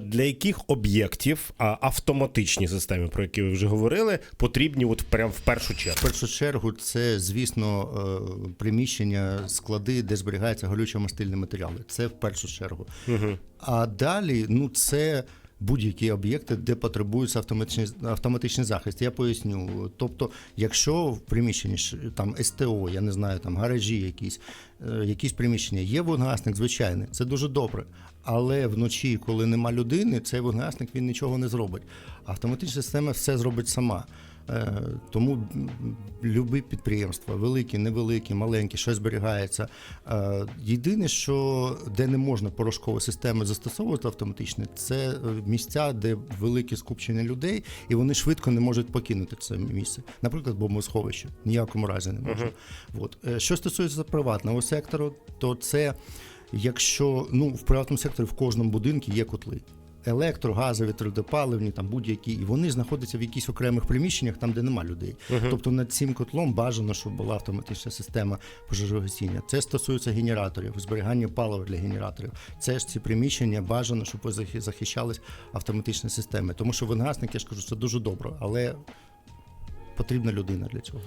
Для яких об'єктів автоматичні системи, про які ви вже говорили, потрібні от прям в першу чергу? В першу чергу, це, звісно, е, приміщення, склади, де зберігаються горючо-мастильні матеріали. Це в першу чергу. А далі, ну, це. Будь-які об'єкти, де потребується автоматичний, автоматичний захист. Я поясню. Тобто, якщо в приміщенні там СТО, я не знаю, там гаражі якісь, е, якісь приміщення, є вогнегасник, звичайний, це дуже добре. Але вночі, коли нема людини, цей вогнегасник він нічого не зробить. Автоматична система все зробить сама. Е, Тому любі підприємства, великі, невеликі, маленькі, що зберігається. Е, Єдине, що де не можна порошкові системи застосовувати автоматично, це е, місця, де велике скупчення людей, і вони швидко не можуть покинути це місце. Наприклад, бомбосховище. Ніякому разі не можна. От. Е, Що стосується приватного сектору, то це якщо ну в приватному секторі в кожному будинку є котли. Електро, газові, твердопаливні, там будь-які, і вони знаходяться в якихось окремих приміщеннях, там, де нема людей. Тобто над цим котлом бажано, щоб була автоматична система пожежогасіння. Це стосується генераторів, зберігання палива для генераторів. Це ж ці приміщення бажано, щоб захи- захищались автоматичні системи. Тому що вингасник, я ж кажу, це дуже добре, але потрібна людина для цього.